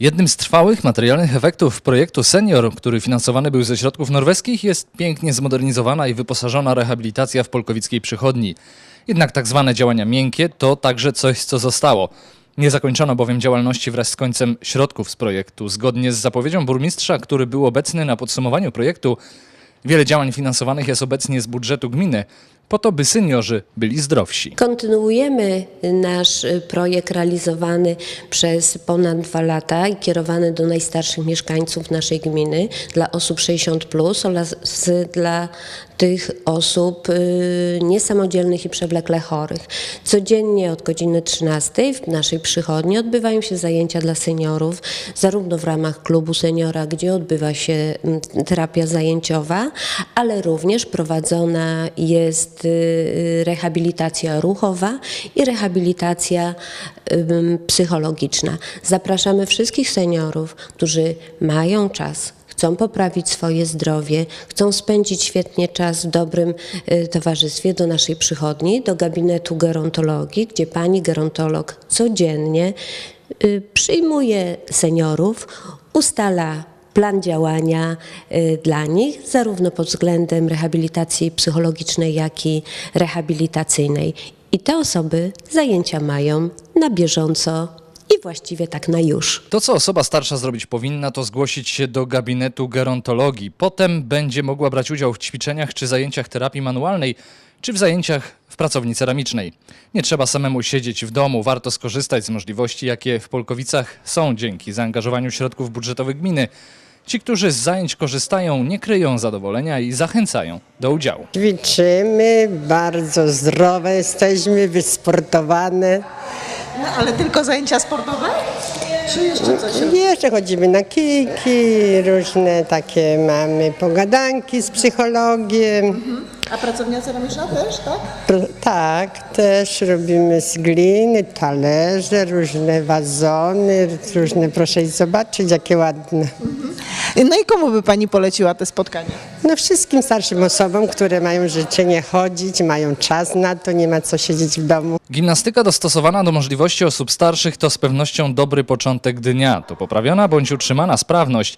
Jednym z trwałych materialnych efektów projektu Senior, który finansowany był ze środków norweskich, jest pięknie zmodernizowana i wyposażona rehabilitacja w Polkowickiej Przychodni. Jednak tak zwane działania miękkie to także coś, co zostało. Nie zakończono bowiem działalności wraz z końcem środków z projektu. Zgodnie z zapowiedzią burmistrza, który był obecny na podsumowaniu projektu, wiele działań finansowanych jest obecnie z budżetu gminy, po to, by seniorzy byli zdrowsi. Kontynuujemy nasz y, projekt realizowany przez ponad dwa lata i kierowany do najstarszych mieszkańców naszej gminy, dla osób 60 plus oraz dla tych osób y, niesamodzielnych i przewlekle chorych. Codziennie od godziny 13 w naszej przychodni odbywają się zajęcia dla seniorów, zarówno w ramach klubu seniora, gdzie odbywa się mm, terapia zajęciowa, ale również prowadzona jest y, rehabilitacja ruchowa i rehabilitacja psychologiczna. Zapraszamy wszystkich seniorów, którzy mają czas, chcą poprawić swoje zdrowie, chcą spędzić świetnie czas w dobrym y, towarzystwie do naszej przychodni, do gabinetu gerontologii, gdzie pani gerontolog codziennie y, przyjmuje seniorów, ustala plan działania y, dla nich, zarówno pod względem rehabilitacji psychologicznej, jak i rehabilitacyjnej. I te osoby zajęcia mają na bieżąco i właściwie tak na już. To, co osoba starsza zrobić powinna, to zgłosić się do gabinetu gerontologii. Potem będzie mogła brać udział w ćwiczeniach czy zajęciach terapii manualnej, czy w zajęciach w pracowni ceramicznej. Nie trzeba samemu siedzieć w domu, warto skorzystać z możliwości, jakie w Polkowicach są dzięki zaangażowaniu środków budżetowych gminy. Ci, którzy z zajęć korzystają, nie kryją zadowolenia i zachęcają do udziału. Ćwiczymy, bardzo zdrowe jesteśmy, wysportowane. No, ale tylko zajęcia sportowe? Czy jeszcze coś? Jeszcze chodzimy na kijki, różne takie mamy pogadanki z psychologiem. A pracownia ceramiczna też, tak? Pr- Tak, też robimy z gliny, talerze, różne wazony, różne, proszę zobaczyć, jakie ładne. No i komu by Pani poleciła te spotkania? No wszystkim starszym osobom, które mają życzenie chodzić, mają czas na to, nie ma co siedzieć w domu. Gimnastyka dostosowana do możliwości osób starszych to z pewnością dobry początek dnia. To poprawiona bądź utrzymana sprawność.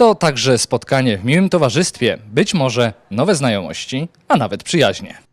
To także spotkanie w miłym towarzystwie, być może nowe znajomości, a nawet przyjaźnie.